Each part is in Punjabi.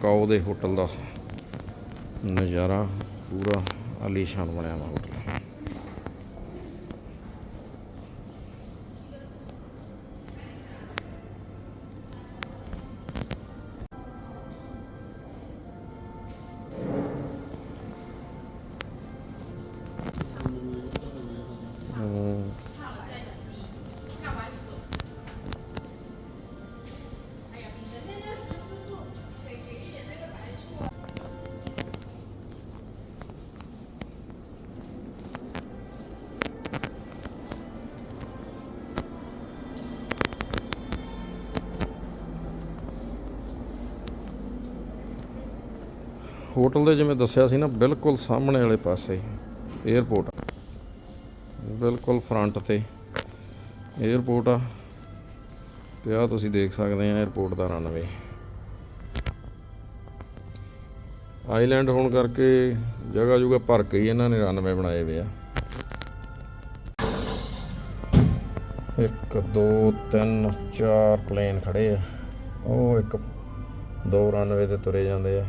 ਕਾਓ ਦੇ ਹੋਟਲ ਦਾ। ਨਜ਼ਾਰਾ ਪੂਰਾ ਆਲੀਸ਼ਾਨ ਬਣਿਆ ਹੋਇਆ ਹੋਟਲ। ਹੋਟਲ ਦੇ ਜਿਵੇਂ ਦੱਸਿਆ ਸੀ ਨਾ, ਬਿਲਕੁਲ ਸਾਹਮਣੇ ਵਾਲੇ ਪਾਸੇ ਏਅਰਪੋਰਟ ਬਿਲਕੁਲ ਫਰੰਟ ਤੇ ਏਅਰਪੋਰਟ ਆ। ਤੇ ਆ ਤੁਸੀਂ ਦੇਖ ਸਕਦੇ ਆ ਏਅਰਪੋਰਟ ਦਾ ਰਨਵੇ ਆਈਲੈਂਡ ਹੋਣ ਕਰਕੇ ਜਗ੍ਹਾ ਜੁਗਾ ਭਰ ਕੇ ਹੀ ਇਹਨਾਂ ਨੇ ਰਨਵੇ ਬਣਾਏ ਹੋਏ ਆ। 1 2 3 4 ਪਲੇਨ ਖੜੇ ਆ। ਉਹ ਇੱਕ, ਦੋ ਰਨਵੇ ਤੇ ਤੁਰੇ ਜਾਂਦੇ ਆ।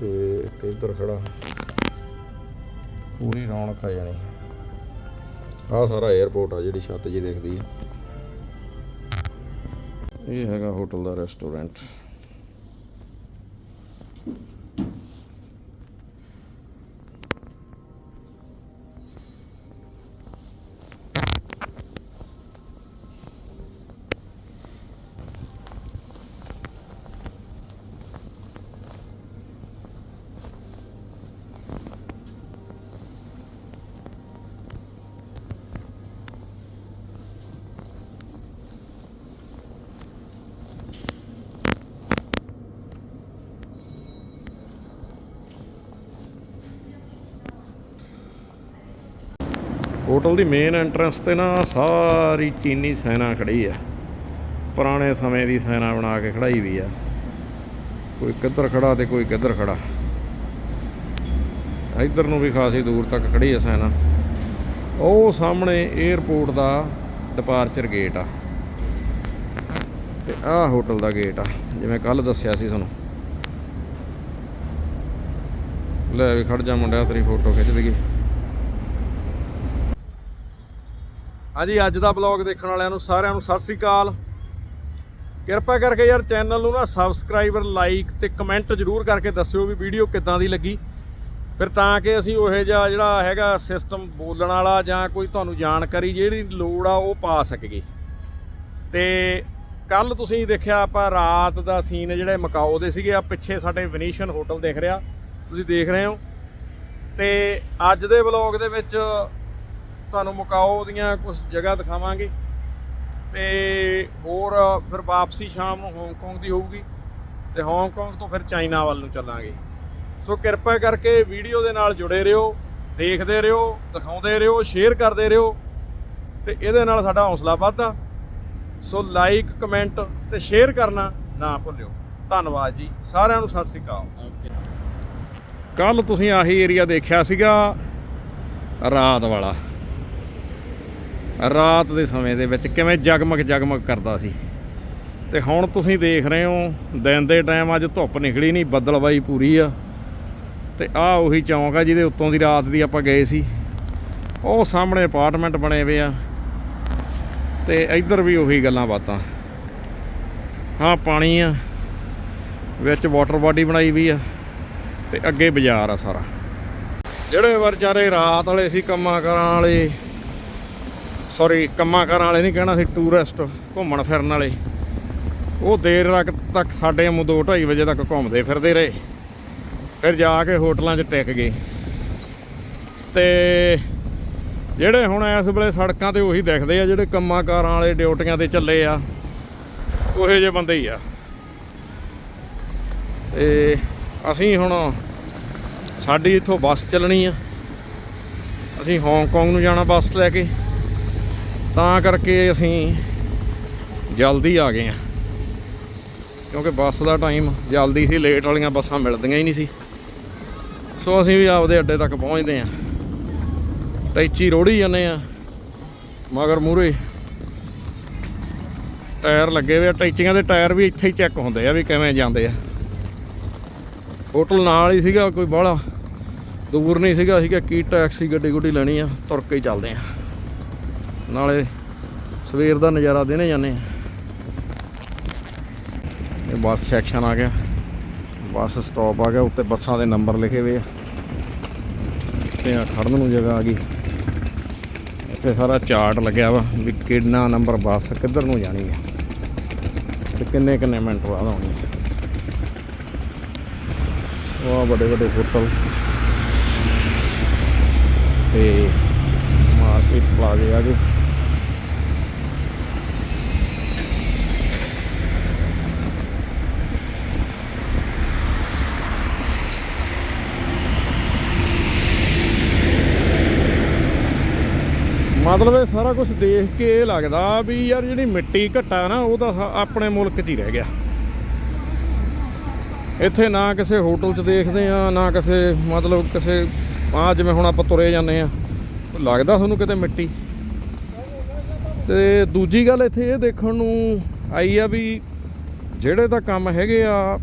ਤੇ ਇੱਕ ਇੱਧਰ ਖੜਾ। ਪੂਰੀ ਰੌਣਕ ਆ ਜਾਣੀ। ਆਹ ਸਾਰਾ 에ਅਰਪੋਰਟ ਆ ਜਿਹੜੀ ਛੱਤ ਜੀ ਦੇਖਦੀ ਹੈ ਇਹ ਹੈਗਾ ਹੋਟਲ ਦਾ ਰੈਸਟੋਰੈਂਟ ਹੋਟਲ ਦੀ ਮੇਨ ਐਂਟਰੈਂਸ ਤੇ ਨਾ ਸਾਰੀ ਚੀਨੀ ਸੈਨਾ ਖੜੀ ਆ। ਪੁਰਾਣੇ ਸਮੇਂ ਦੀ ਸੈਨਾ ਬਣਾ ਕੇ ਖੜਾਈ ਵੀ ਆ। ਕੋਈ ਕਿੱਧਰ ਖੜਾ ਤੇ ਕੋਈ ਕਿੱਧਰ ਖੜਾ। ਇੱਧਰ ਨੂੰ ਵੀ ਖਾਸੀ ਦੂਰ ਤੱਕ ਖੜੀ ਆ ਸੈਨਾ। ਉਹ ਸਾਹਮਣੇ 에ਅਰਪੋਰਟ ਦਾ ਡਿਪਾਰਚਰ ਗੇਟ ਆ। ਤੇ ਆਹ ਹੋਟਲ ਦਾ ਗੇਟ ਆ ਜਿਵੇਂ ਕੱਲ ਦੱਸਿਆ ਸੀ ਤੁਹਾਨੂੰ। ਲੈ ਵੀ ਖੜ ਜਾ ਮੁੰਡਿਆ, ਤੇਰੀ ਫੋਟੋ ਖਿੱਚ ਦਈਏ ਹਾਂਜੀ, ਅੱਜ ਦਾ ਬਲੌਗ ਦੇਖਣ ਵਾਲਿਆਂ ਨੂੰ ਸਾਰਿਆਂ ਨੂੰ ਸਤਿ ਸ੍ਰੀ ਅਕਾਲ। ਕਿਰਪਾ ਕਰਕੇ ਯਾਰ ਚੈਨਲ ਨੂੰ ਨਾ ਸਬਸਕ੍ਰਾਈਬਰ ਲਾਈਕ ਤੇ ਕਮੈਂਟ ਜਰੂਰ ਕਰਕੇ ਦੱਸਿਓ ਵੀ ਵੀਡੀਓ ਕਿੱਦਾਂ ਦੀ ਲੱਗੀ। ਫਿਰ ਤਾਂ ਕਿ ਅਸੀਂ ਉਹੇ ਜਿਹਾ ਜਿਹੜਾ ਹੈਗਾ ਸਿਸਟਮ ਬੋਲਣ ਵਾਲਾ ਜਾਂ ਕੋਈ ਤੁਹਾਨੂੰ ਜਾਣਕਾਰੀ ਜਿਹੜੀ ਲੋੜ ਆ ਉਹ ਪਾ ਸਕੀਏ। ਤੇ ਕੱਲ ਤੁਸੀਂ ਦੇਖਿਆ ਆਪਾਂ ਰਾਤ ਦਾ ਸੀਨ ਜਿਹੜੇ ਮਕਾਓ ਦੇ ਸੀਗੇ ਆ ਪਿੱਛੇ ਸਾਡੇ ਵਿਨੀਸ਼ਨ ਹੋਟਲ ਦੇਖ ਰਿਹਾ। ਤੁਸੀਂ ਦੇਖ ਰਹੇ ਹੋ। ਤੇ ਅੱਜ ਦੇ ਵਲੌਗ ਦੇ ਵਿੱਚ ਤੁਹਾਨੂੰ ਮਕਾਓ ਦੀਆਂ ਕੁਝ ਜਗ੍ਹਾ ਦਿਖਾਵਾਂਗੇ। ਤੇ ਹੋਰ ਫਿਰ ਵਾਪਸੀ ਸ਼ਾਮ ਨੂੰ ਹਾਂਗਕਾਂਗ ਦੀ ਹੋਊਗੀ। ਤੇ ਹਾਂਗਕਾਂਗ ਤੋਂ ਫਿਰ ਚਾਈਨਾ ਵੱਲ ਨੂੰ ਚੱਲਾਂਗੇ। ਸੋ ਕਿਰਪਾ ਕਰਕੇ ਵੀਡੀਓ ਦੇ ਨਾਲ ਜੁੜੇ ਰਹੋ ਦੇਖਦੇ ਰਹੋ ਦਿਖਾਉਂਦੇ ਰਹੋ ਸ਼ੇਅਰ ਕਰਦੇ ਰਹੋ। ਤੇ ਇਹਦੇ ਨਾਲ ਸਾਡਾ ਹੌਸਲਾ ਵੱਧਦਾ। ਸੋ ਲਾਈਕ ਕਮੈਂਟ ਤੇ ਸ਼ੇਅਰ ਕਰਨਾ ਨਾ ਭੁੱਲਿਓ। ਧੰਨਵਾਦ ਜੀ। ਸਾਰਿਆਂ ਨੂੰ ਸਤਿ ਸ੍ਰੀ ਅਕਾਲ। ਕੱਲ ਤੁਸੀਂ ਆਹੀ ਏਰੀਆ ਦੇਖਿਆ ਸੀਗਾ ਰਾਤ ਵਾਲਾ। ਰਾਤ ਦੇ ਸਮੇਂ ਦੇ ਵਿੱਚ ਕਿਵੇਂ ਜਗਮਗ ਜਗਮਗ ਕਰਦਾ ਸੀ। ਤੇ ਹੁਣ ਤੁਸੀਂ ਦੇਖ ਰਹੇ ਹੋ, ਦਿਨ ਦੇ ਟਾਈਮ ਅੱਜ ਧੁੱਪ ਨਿਕਲੀ ਨਹੀਂ ਬੱਦਲਬਾਈ ਪੂਰੀ ਆ। ਤੇ ਆਹ ਉਹੀ ਚੌਂਕ ਆ ਜਿਹਦੇ ਉੱਤੋਂ ਦੀ ਰਾਤ ਦੀ ਆਪਾਂ ਗਏ ਸੀ। ਉਹ ਸਾਹਮਣੇ ਅਪਾਰਟਮੈਂਟ ਬਣੇ ਹੋਏ ਆ। ਤੇ ਇੱਧਰ ਵੀ ਉਹੀ ਗੱਲਾਂ ਬਾਤਾਂ। ਹਾਂ, ਪਾਣੀ ਆ। ਵਿੱਚ ਵਾਟਰ ਬਾਡੀ ਬਣਾਈ ਵੀ ਆ। ਤੇ ਅੱਗੇ ਬਾਜ਼ਾਰ ਆ ਸਾਰਾ। ਜਿਹੜੇ ਵਿਚਾਰੇ ਰਾਤ ਵਾਲੇ ਸੀ, ਕੰਮਾਂ ਕਾਰਾਂ ਵਾਲੇ ਸੌਰੀ ਕੰਮਾਂ ਕਾਰਾਂ ਵਾਲੇ ਨਹੀਂ ਕਹਿਣਾ ਸੀ ਟੂਰਿਸਟ ਘੁੰਮਣ ਫਿਰਨ ਵਾਲੇ। ਉਹ ਦੇਰ ਰਾਤ ਤੱਕ ਸਾਡੇ ਵਾਂਗੂ ਦੋ 2:30 ਵਜੇ ਤੱਕ ਘੁੰਮਦੇ ਫਿਰਦੇ ਰਹੇ। ਫਿਰ ਜਾ ਕੇ ਹੋਟਲਾਂ 'ਚ ਟਿਕ ਗਏ। ਤੇ ਜਿਹੜੇ ਹੁਣ ਇਸ ਵੇਲੇ ਸੜਕਾਂ ਤੇ ਉਹੀ ਦਿਖਦੇ ਆ, ਜਿਹੜੇ ਕੰਮਾਂ ਕਾਰਾਂ ਵਾਲੇ ਡਿਊਟੀਆਂ ਤੇ ਚੱਲੇ ਆ, ਉਹੇ ਜਿਹੇ ਬੰਦੇ ਹੀ ਆ। ਤੇ ਅਸੀਂ ਹੁਣ ਸਾਡੀ ਇੱਥੋਂ ਬੱਸ ਚੱਲਣੀ ਆ। ਅਸੀਂ ਹਾਂਗਕਾਂਗ ਨੂੰ ਜਾਣਾ ਬੱਸ ਲੈ ਕੇ। ਤਾਂ ਕਰਕੇ ਅਸੀਂ ਜਲਦੀ ਆ ਗਏ ਆ ਕਿਉਂਕਿ ਬੱਸ ਦਾ ਟਾਈਮ ਜਲਦੀ ਸੀ ਲੇਟ ਵਾਲੀਆਂ ਬੱਸਾਂ ਮਿਲਦੀਆਂ ਹੀ ਨਹੀਂ ਸੀ। ਸੋ ਅਸੀਂ ਵੀ ਆਪਦੇ ਅੱਡੇ ਤੱਕ ਪਹੁੰਚਦੇ ਆ ਟੈਚੀ ਰੋੜੀ ਜਾਂਦੇ ਆ ਮਗਰ ਮੂਰੇ ਟਾਇਰ ਲੱਗੇ ਹੋਏ ਆ। ਟੈਚੀਆਂ ਦੇ ਟਾਇਰ ਵੀ ਇੱਥੇ ਹੀ ਚੈੱਕ ਹੁੰਦੇ ਆ ਵੀ ਕਿਵੇਂ ਜਾਂਦੇ ਆ। ਹੋਟਲ ਨਾਲ ਹੀ ਸੀਗਾ, ਕੋਈ ਬਾਹਲਾ ਦੂਰ ਨਹੀਂ ਸੀਗਾ। ਸੀਗਾ ਕੀ ਟੈਕਸੀ ਗੱਡੀ ਗੁੱਡੀ ਲੈਣੀ ਆ, ਤੁਰ ਕੇ ਹੀ ਚੱਲਦੇ ਆ ਨਾਲੇ ਸਵੇਰ ਦਾ ਨਜ਼ਾਰਾ ਦੇਣੇ ਜਾਂਦੇ ਆ। ਇਹ ਬੱਸ ਸੈਕਸ਼ਨ ਆ ਗਿਆ। ਬੱਸ ਸਟਾਪ ਆ ਗਿਆ, ਉੱਤੇ ਬੱਸਾਂ ਦੇ ਨੰਬਰ ਲਿਖੇ ਹੋਏ ਆ। ਤੇ ਆ ਖੜਨ ਨੂੰ ਜਗ੍ਹਾ ਆ ਗਈ। ਇੱਥੇ ਸਾਰਾ ਚਾਰਟ ਲੱਗਿਆ ਵਾ ਵੀ ਕਿੰਨਾ ਨੰਬਰ ਬੱਸ ਕਿੱਧਰ ਨੂੰ ਜਾਣੀ ਹੈ ਤੇ ਕਿੰਨੇ ਕਿੰਨੇ ਮਿੰਟ ਬਾਅਦ ਆਉਣੀ ਹੈ ਉਹ ਵੱਡੇ ਵੱਡੇ ਹੋਟਲ। ਤੇ ਮਾਰਕੀਟ ਪਲਾਜ਼ੇ ਆ ਗਏ ਮਤਲਬ ਇਹ ਸਾਰਾ ਕੁਝ ਦੇਖ ਕੇ ਇਹ ਲੱਗਦਾ ਵੀ ਯਾਰ ਜਿਹੜੀ ਮਿੱਟੀ ਘੱਟਾ ਨਾ, ਉਹ ਤਾਂ ਆਪਣੇ ਮੁਲਕ 'ਚ ਹੀ ਰਹਿ ਗਿਆ। ਇੱਥੇ ਨਾ ਕਿਸੇ ਹੋਟਲ 'ਚ ਦੇਖਦੇ ਆ, ਨਾ ਕਿਸੇ ਮਤਲਬ ਕਿਸੇ, ਆ ਜਿਵੇਂ ਹੁਣ ਆਪਾਂ ਤੁਰੇ ਜਾਂਦੇ ਆ, ਲੱਗਦਾ ਤੁਹਾਨੂੰ ਕਿਤੇ ਮਿੱਟੀ? ਤੇ ਦੂਜੀ ਗੱਲ ਇੱਥੇ ਇਹ ਦੇਖਣ ਨੂੰ ਆਈ ਆ ਵੀ ਜਿਹੜੇ ਤਾਂ ਕੰਮ ਹੈਗੇ ਆ,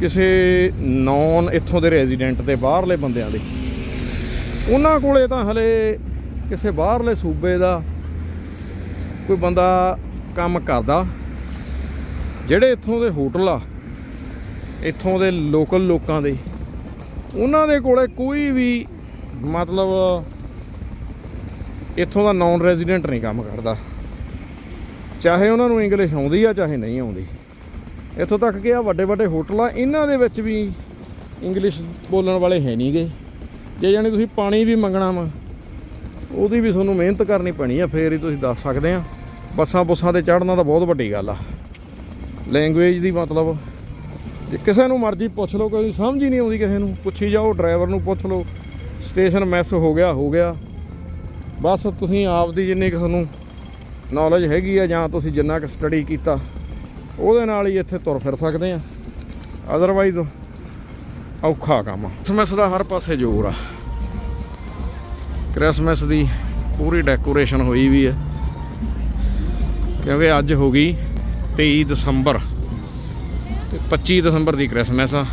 ਕਿਸੇ ਨੌਨ ਇੱਥੋਂ ਦੇ ਰੈਜ਼ੀਡੈਂਟ ਦੇ ਬਾਹਰਲੇ ਬੰਦਿਆਂ ਦੇ, ਉਹਨਾਂ ਕੋਲੇ ਤਾਂ ਹਲੇ ਕਿਸੇ ਬਾਹਰਲੇ ਸੂਬੇ ਦਾ ਕੋਈ ਬੰਦਾ ਕੰਮ ਕਰਦਾ, ਜਿਹੜੇ ਇੱਥੋਂ ਦੇ ਹੋਟਲ ਆ, ਇੱਥੋਂ ਦੇ ਲੋਕਲ ਲੋਕਾਂ ਦੇ, ਉਹਨਾਂ ਦੇ ਕੋਲੇ ਕੋਈ ਵੀ ਮਤਲਬ ਇੱਥੋਂ ਦਾ ਨਾਨ ਰੈਜ਼ੀਡੈਂਟ ਨਹੀਂ ਕੰਮ ਕਰਦਾ। ਚਾਹੇ ਉਹਨਾਂ ਨੂੰ ਇੰਗਲਿਸ਼ ਆਉਂਦੀ ਆ, ਚਾਹੇ ਨਹੀਂ ਆਉਂਦੀ। ਇੱਥੋਂ ਤੱਕ ਕਿ ਆ ਵੱਡੇ ਵੱਡੇ ਹੋਟਲ ਆ, ਇਹਨਾਂ ਦੇ ਵਿੱਚ ਵੀ ਇੰਗਲਿਸ਼ ਬੋਲਣ ਵਾਲੇ ਹੈ ਨਹੀਂਗੇ ਜੇ ਜਾਨੀ ਤੁਸੀਂ ਪਾਣੀ ਵੀ ਮੰਗਣਾ ਵਾ ਉਹਦੀ ਵੀ ਤੁਹਾਨੂੰ ਮਿਹਨਤ ਕਰਨੀ ਪੈਣੀ ਆ, ਫੇਰ ਹੀ ਤੁਸੀਂ ਦੱਸ ਸਕਦੇ ਆ। ਬੱਸਾਂ ਬੁੱਸਾਂ ਤੇ ਚੜ੍ਹਨਾ ਤਾਂ ਬਹੁਤ ਵੱਡੀ ਗੱਲ ਆ। ਲੈਂਗੁਏਜ ਦੀ ਮਤਲਬ, ਜੇ ਕਿਸੇ ਨੂੰ ਮਰਜ਼ੀ ਪੁੱਛ ਲਓ, ਕੋਈ ਸਮਝ ਹੀ ਨਹੀਂ ਆਉਂਦੀ ਕਿਸੇ ਨੂੰ। ਪੁੱਛੀ ਜਾਓ, ਡਰਾਈਵਰ ਨੂੰ ਪੁੱਛ ਲਓ, ਸਟੇਸ਼ਨ ਮਿਸ ਹੋ ਗਿਆ ਹੋ ਗਿਆ। ਬਸ ਤੁਸੀਂ ਆਪ ਦੀ ਜਿੰਨੀ ਕੁ ਤੁਹਾਨੂੰ ਨੌਲੇਜ ਹੈਗੀ ਆ, ਜਾਂ ਤੁਸੀਂ ਜਿੰਨਾ ਕੁ ਸਟੱਡੀ ਕੀਤਾ, ਉਹਦੇ ਨਾਲ ਹੀ ਇੱਥੇ ਤੁਰ ਫਿਰ ਸਕਦੇ ਆ। ਅਦਰਵਾਈਜ਼ ਔਖਾ ਕੰਮ ਆ। ਦਾ ਹਰ ਪਾਸੇ ਜ਼ੋਰ ਆ। ਕ੍ਰਿਸਮਸ ਦੀ ਪੂਰੀ ਡੈਕੋਰੇਸ਼ਨ ਹੋਈ ਵੀ ਹੈ। ਕਿਉਂਕਿ ਅੱਜ ਹੋ ਗਈ 23 ਦਸੰਬਰ। ਤੇ 25 ਦਸੰਬਰ ਦੀ ਕ੍ਰਿਸਮਸ ਆ।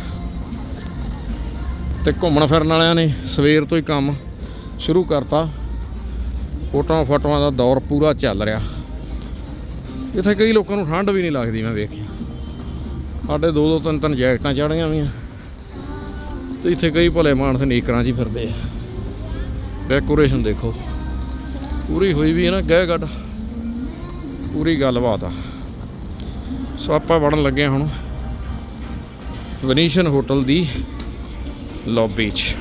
ਤੇ ਘੁੰਮਣ ਫਿਰਨ ਵਾਲਿਆਂ ਨੇ ਸਵੇਰ ਤੋਂ ਹੀ ਕੰਮ ਸ਼ੁਰੂ ਕਰਤਾ। ਫੋਟੋਆਂ ਫੋਟੋਆਂ ਦਾ ਦੌਰ ਪੂਰਾ ਚੱਲ ਰਿਹਾ। ਇੱਥੇ ਕਈ ਲੋਕਾਂ ਨੂੰ ਠੰਡ ਵੀ ਨਹੀਂ ਲੱਗਦੀ, ਮੈਂ ਵੇਖਿਆ ਸਾਡੇ ਦੋ ਦੋ ਤਿੰਨ ਤਿੰਨ ਜੈਕਟਾਂ ਚੜੀਆਂ ਹੋਈਆਂ। ਤੇ ਇੱਥੇ ਕਈ ਭਲੇ ਮਾਨਸ ਨੀਕਰਾਂ 'ਚ ਹੀ ਫਿਰਦੇ ਆ। ਡੈਕੋਰੇਸ਼ਨ ਦੇਖੋ। ਪੂਰੀ ਹੋਈ ਵੀ ਹੈ ਨਾ, ਗਹਿ ਗੱਡ। ਪੂਰੀ ਗੱਲਬਾਤ ਆ। ਸੋ ਆਪਾਂ ਵੜਨ ਲੱਗੇ ਹਾਂ ਹੁਣ ਵਨੀਸ਼ਨ ਹੋਟਲ ਦੀ ਲੌਬੀ 'ਚ।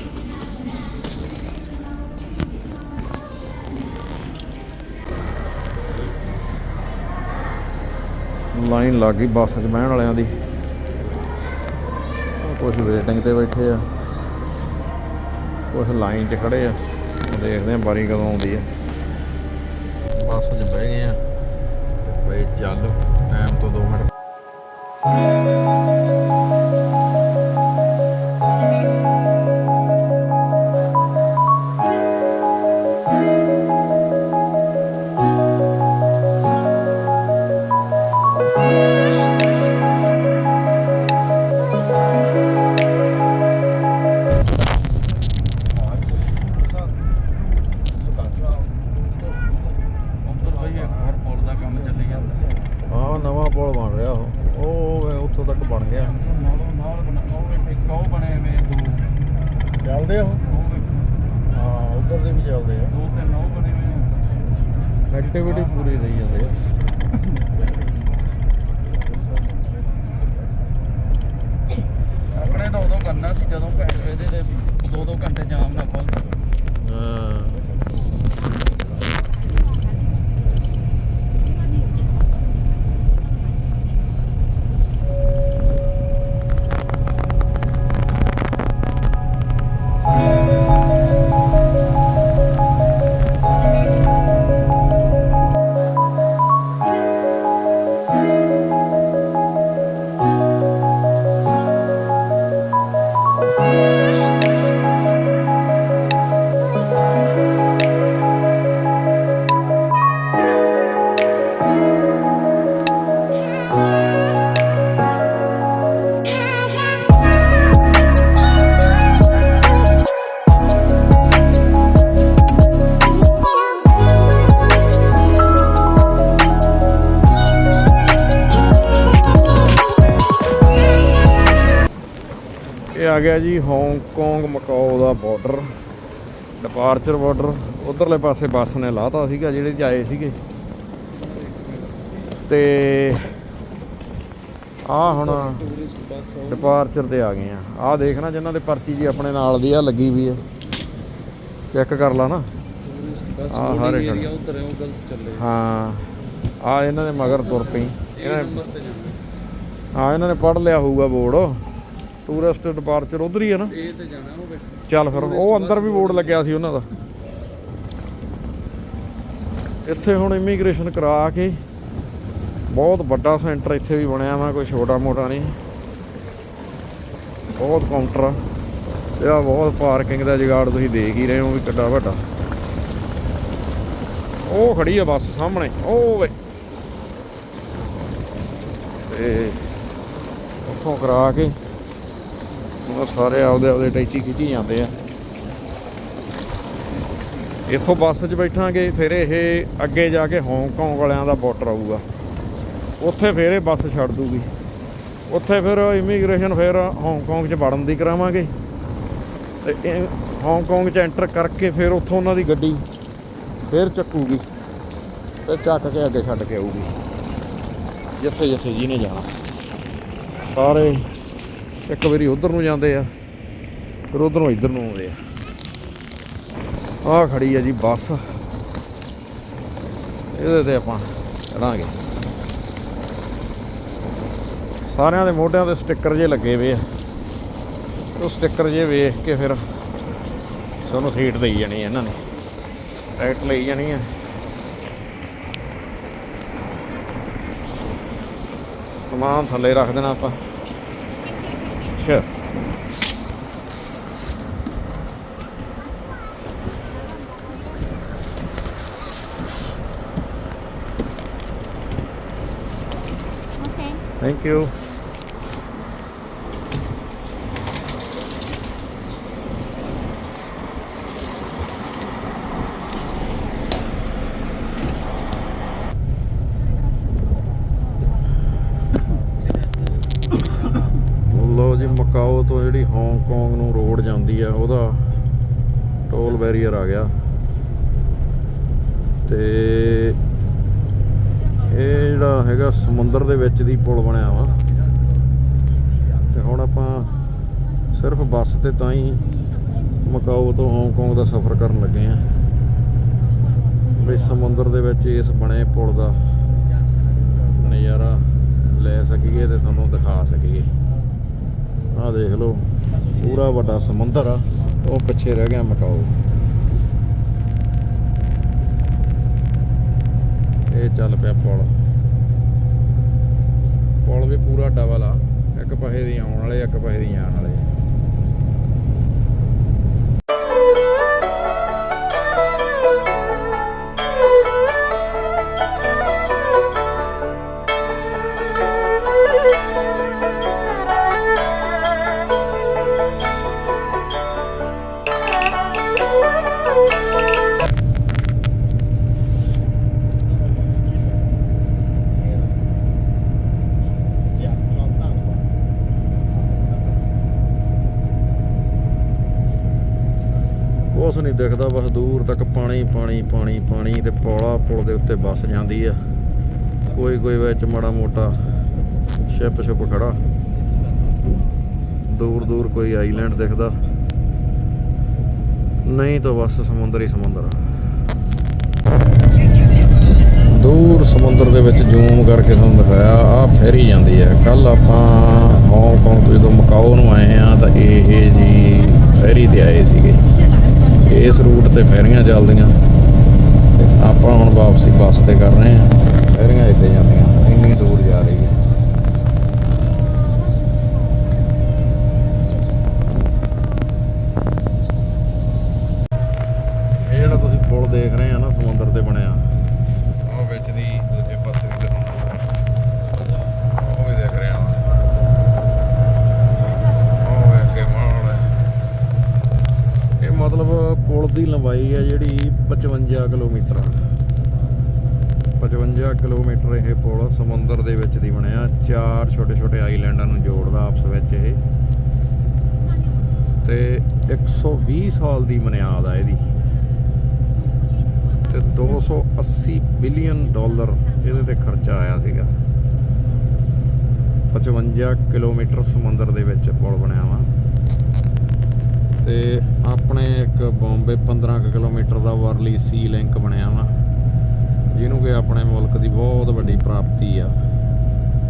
ਲਾਈਨ ਲੱਗ ਗਈ ਬੱਸ 'ਚ ਬਹਿਣ ਵਾਲਿਆਂ ਦੀ। ਕੁਝ ਵੇਟਿੰਗ ਤੇ ਬੈਠੇ ਆ। ਕੁਝ ਲਾਈਨ 'ਚ ਖੜੇ ਆ। ਦੇਖਦੇ ਆ ਬਾਰੀ ਕਦੋਂ ਆਉਂਦੀ ਹੈ। ਬੱਸ 'ਚ ਬਹਿ ਗਏ ਆ ਬਈ ਚੱਲ ਟਾਈਮ ਤੋਂ 2 ਮਿੰਟ। ਹਾਂ ਉਧਰ ਦੇ ਵੀ ਚੱਲਦੇ ਆ ਐਕਟੀਵਿਟੀ ਪੂਰੀ ਰਹੀ ਜਾਂਦੇ ਆ। ਗਿਆ ਜੀ ਹਾਂਗਕਾਂਗ ਮਕਾਓ ਦਾ ਬਾਰਡਰ ਡਿਪਾਰਚਰ ਬਾਰਡਰ ਉਧਰਲੇ ਪਾਸੇ ਬੱਸ ਨੇ ਲਾਤਾ ਸੀਗਾ ਜਿਹੜੇ ਚ ਆਏ ਸੀਗੇ। ਤੇ ਆ ਹੁਣ ਡਿਪਾਰਚਰ ਤੇ ਆ ਗਏ ਆ। ਆ ਦੇਖਣਾ ਜਿਨ੍ਹਾਂ ਦੇ ਪਰਚੀ ਜੀ ਆਪਣੇ ਨਾਲ ਦੀ ਆ ਲੱਗੀ ਵੀ ਆ। ਚੈੱਕ ਕਰ ਲਾ ਨਾ। ਆਹ, ਹਰ ਇੱਕ- ਉਧਰ ਉਹ ਗਲਤ ਚੱਲੇ। ਹਾਂ ਆ ਇਹਨਾਂ ਦੇ ਮਗਰ ਤੁਰ ਪਈ। ਇਹ ਇਹਨਾਂ ਹਾਂ ਇਹਨਾਂ ਨੇ ਪੜ ਲਿਆ ਹੋਊਗਾ ਬੋਰਡ। ਟੂਰਿਸਟ ਡਿਪਾਰਚਰ ਉਧਰ ਹੀ ਆ ਨਾ? ਇਹ ਤੇ ਜਾਣਾ ਉਹ ਚੱਲ ਫਿਰ ਉਹ ਅੰਦਰ ਵੀ ਬੋਰਡ ਲੱਗਿਆ ਸੀ ਉਹਨਾਂ ਦਾ। ਇੱਥੇ ਹੁਣ ਇਮੀਗ੍ਰੇਸ਼ਨ ਕਰਾ ਕੇ ਬਹੁਤ ਵੱਡਾ ਸੈਂਟਰ ਇੱਥੇ ਵੀ ਬਣਿਆ ਵਾ ਕੋਈ ਛੋਟਾ ਮੋਟਾ ਨਹੀਂ। ਬਹੁਤ ਕਾਊਂਟਰ ਆ। ਤੇ ਆ ਬਹੁਤ ਪਾਰਕਿੰਗ ਦਾ ਜੁਗਾੜ ਤੁਸੀਂ ਦੇਖ ਹੀ ਰਹੇ ਹੋ ਵੀ ਕਿੱਡਾ ਵੱਡਾ। ਉਹ ਖੜੀ ਆ ਬੱਸ ਸਾਹਮਣੇ ਉਹ ਵੇ। ਤੇ ਉੱਥੋਂ ਕਰਾ ਕੇ ਉਹ ਸਾਰੇ ਆਪਦੇ ਆਪਦੇ ਟੈਚੀ ਖਿੱਚੀ ਜਾਂਦੇ ਆ। ਇੱਥੋਂ ਬੱਸ 'ਚ ਬੈਠਾਂਗੇ, ਫਿਰ ਇਹ ਅੱਗੇ ਜਾ ਕੇ ਹਾਂਗਕਾਂਗ ਵਾਲਿਆਂ ਦਾ ਬਾਰਡਰ ਆਊਗਾ। ਉੱਥੇ ਫਿਰ ਇਹ ਬੱਸ ਛੱਡ ਦੂਗੀ। ਉੱਥੇ ਫਿਰ ਇਮੀਗ੍ਰੇਸ਼ਨ ਫਿਰ ਹਾਂਗਕਾਂਗ 'ਚ ਵੜਨ ਦੀ ਕਰਾਵਾਂਗੇ। ਤੇ ਇਹ ਹਾਂਗਕਾਂਗ 'ਚ ਐਂਟਰ ਕਰਕੇ ਫਿਰ ਉੱਥੋਂ ਉਹਨਾਂ ਦੀ ਗੱਡੀ ਫਿਰ ਚੱਕੂਗੀ ਤੇ ਚੱਕ ਕੇ ਅੱਗੇ ਛੱਡ ਕੇ ਆਊਗੀ। ਜਿੱਥੇ ਜਿੱਥੇ ਜੀ ਨੇ ਜਾਣਾ। ਸਾਰੇ ਇੱਕ ਵਾਰੀ ਉਧਰ ਨੂੰ ਜਾਂਦੇ ਆ, ਫਿਰ ਉਧਰੋਂ ਇੱਧਰ ਨੂੰ ਆਉਂਦੇ ਆ। ਆਹ ਖੜੀ ਆ ਜੀ ਬੱਸ। ਇਹਦੇ ਤੇ ਆਪਾਂ ਚੜਾਂਗੇ। ਸਾਰਿਆਂ ਦੇ ਮੋਢਿਆਂ ਤੇ ਸਟicker ਜੇ ਲੱਗੇ ਹੋਏ ਆ। ਉਹ ਸਟicker ਜੇ ਵੇਖ ਕੇ ਫਿਰ ਤੁਹਾਨੂੰ ਸੀਟ ਦੇਈ ਜਾਣੀ ਇਹਨਾਂ ਨੇ। ਟਿਕਟ ਲਈ ਜਾਣੀ ਹੈ ਸਮਾਨ ਥੱਲੇ ਰੱਖ ਦੇਣਾ ਆਪਾਂ। Sure. Okay. Thank you. ਤੇ ਇਹ ਜਿਹੜਾ ਹੈਗਾ ਸਮੁੰਦਰ ਦੇ ਵਿੱਚ ਦੀ ਪੁਲ ਬਣਿਆ ਵਾ। ਤੇ ਹੁਣ ਆਪਾਂ ਸਿਰਫ ਬੱਸ ਤੇ ਤਾਂ ਹੀ ਮਕਾਓ ਤੋਂ ਹਾਂਗਕਾਂਗ ਦਾ ਸਫ਼ਰ ਕਰਨ ਲੱਗੇ ਆ। ਵੀ ਸਮੁੰਦਰ ਦੇ ਵਿੱਚ ਇਸ ਬਣੇ ਪੁਲ ਦਾ ਨਜ਼ਾਰਾ ਲੈ ਸਕੀਏ ਤੇ ਤੁਹਾਨੂੰ ਦਿਖਾ ਸਕੀਏ। ਆਹ ਦੇਖ ਲਓ, ਪੂਰਾ ਵੱਡਾ ਸਮੁੰਦਰ ਆ, ਉਹ ਪਿੱਛੇ ਰਹਿ ਗਿਆ ਮਕਾਓ ਇਹ ਚੱਲ ਪਿਆ ਪੁਲ। ਪੁਲ ਵੀ ਪੂਰਾ ਡਬਲ ਆ। ਇੱਕ ਪਾਸੇ ਦੀ ਆਉਣ ਵਾਲੇ, ਇੱਕ ਪਾਸੇ ਦੀ ਆਉਣ ਵਾਲੇ। ਨਹੀਂ ਦਿਖਦਾ, ਬਸ ਦੂਰ ਤੱਕ ਪਾਣੀ ਪਾਣੀ ਪਾਣੀ ਪਾਣੀ ਤੇ ਪੌਲਾ ਪੁਲ ਦੇ ਉੱਤੇ ਬੱਸ ਜਾਂਦੀ ਆ। ਕੋਈ ਕੋਈ ਵਿੱਚ ਮਾੜਾ ਮੋਟਾ ਛਿਪ ਸ਼ਿਪ ਖੜਾ। ਦੂਰ ਦੂਰ ਕੋਈ ਆਈਲੈਂਡ ਦਿਖਦਾ। ਨਹੀਂ ਤਾਂ ਬਸ ਸਮੁੰਦਰ ਹੀ ਸਮੁੰਦਰ ਦੂਰ ਸਮੁੰਦਰ ਦੇ ਵਿੱਚ ਜ਼ੂਮ ਕਰਕੇ ਤੁਹਾਨੂੰ ਦਿਖਾਇਆ ਆ ਫੈਰੀ ਜਾਂਦੀ ਹੈ ਕੱਲ ਆਪਾਂ ਹਾਂਗਕਾਂਗ ਤੋਂ ਜਦੋਂ ਮਕਾਓ ਨੂੰ ਆਏ ਆ ਤਾਂ ਇਹ ਜੀ ਫੈਰੀ ਤੇ ਆਏ ਸੀਗੇ। ਇਸ ਰੂਟ ਤੇ ਫੈਰੀਆਂ ਚੱਲਦੀਆਂ। ਤੇ ਆਪਾਂ ਹੁਣ ਵਾਪਸੀ ਬੱਸ ਤੇ ਕਰ ਰਹੇ ਆ ਫੇਰੀਆਂ ਇੱਥੇ ਜਾਂਦੀਆਂ ਇੰਨੀ ਦੂਰ ਜਾ ਰਹੀ ਹੈ ਇਹ ਜਿਹੜਾ ਤੁਸੀਂ ਪੁਲ ਦੇਖ ਰਹੇ ਆ ਨਾ ਸਮੁੰਦਰ ਤੇ ਬਣਿਆ ਉਹ ਵਿੱਚ ਦੀ ਦੂਜੇ ਪਾਸੇ ਵੀ ਦਿਖਾਉਂਦਾ ਉਹ ਵੀ ਦੇਖ ਰਿਹਾ ਉਹ ਵੇ ਅੱਗੇ ਮਾਣ ਇਹ ਮਤਲਬ ਪੁਲ ਲੰਬਾਈ ਹੈ ਜਿਹੜੀ 55 ਕਿਲੋਮੀਟਰ। ਆ 55 ਕਿਲੋਮੀਟਰ ਇਹ ਪੁਲ ਸਮੁੰਦਰ ਦੇ ਵਿੱਚ ਦੀ ਬਣਿਆ। ਚਾਰ ਛੋਟੇ ਛੋਟੇ ਆਈਲੈਂਡਾਂ ਨੂੰ ਜੋੜਦਾ ਆਪਸ ਵਿੱਚ ਇਹ। ਤੇ 120 ਸਾਲ ਦੀ ਮਨਿਆਦ ਆ ਇਹਦੀ। ਤੇ 280 ਬਿਲੀਅਨ ਡਾਲਰ ਇਹਦੇ ਤੇ ਖਰਚਾ ਆਇਆ ਸੀਗਾ। 55 ਕਿਲੋਮੀਟਰ ਸਮੁੰਦਰ ਦੇ ਵਿੱਚ ਪੁਲ ਬਣਿਆ ਵਾ। ਤੇ ਆਪਣੇ ਇੱਕ ਬੰਬੇ 15 ਕੁ ਕਿਲੋਮੀਟਰ ਦਾ ਵਰਲੀ ਸੀ ਲਿੰਕ ਬਣਿਆ ਵਾ, ਜਿਹਨੂੰ ਕਿ ਆਪਣੇ ਮੁਲਕ ਦੀ ਬਹੁਤ ਵੱਡੀ ਪ੍ਰਾਪਤੀ ਆ।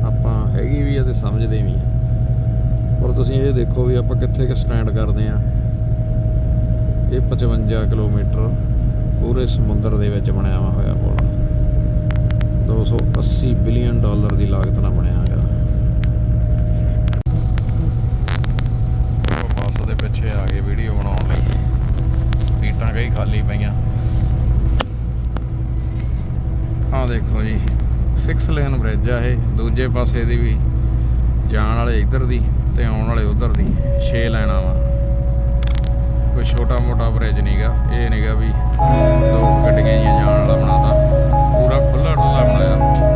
ਆਪਾਂ ਹੈਗੀ ਵੀ ਆ ਤੇ ਸਮਝਦੇ ਵੀ ਆ। ਪਰ ਤੁਸੀਂ ਇਹ ਦੇਖੋ ਵੀ ਆਪਾਂ ਕਿੱਥੇ ਕਿ ਸਟੈਂਡ ਕਰਦੇ ਆ। ਇਹ 55 ਕਿਲੋਮੀਟਰ ਪੂਰੇ ਸਮੁੰਦਰ ਦੇ ਵਿੱਚ ਬਣਿਆ ਵਾ ਹੋਇਆ ਪੁਲ 280 ਬਿਲੀਅਨ ਡਾਲਰ ਦੀ ਲਾਗਤ ਨਾਲ ਬਣਿਆ ਹੈਗਾ ਬੱਸ ਦੇ ਪਿੱਛੇ ਆ ਗਏ ਵੀਡੀਓ ਬਣਾਉਣ ਲਈ। ਸੀਟਾਂ ਕਈ ਖਾਲੀ ਪਈਆਂ। ਆਹ ਦੇਖੋ ਜੀ 6 ਲੇਨ ਬ੍ਰਿਜ ਆ ਇਹ। ਦੂਜੇ ਪਾਸੇ ਦੀ ਵੀ ਜਾਣ ਵਾਲੇ ਇੱਧਰ ਦੀ ਤੇ ਆਉਣ ਵਾਲੇ ਉੱਧਰ ਦੀ 6 ਲੈਣਾ ਵਾ। ਕੋਈ ਛੋਟਾ ਮੋਟਾ ਬ੍ਰਿਜ ਨਹੀਂਗਾ ਇਹ ਨਹੀਂਗਾ ਵੀ ਦੋ ਗੱਡੀਆਂ ਜੀਆਂ ਜਾਣ ਵਾਲਾ ਬਣਾਤਾ। ਪੂਰਾ ਖੁੱਲਾ ਡੁੱਲਾ ਬਣਾਇਆ।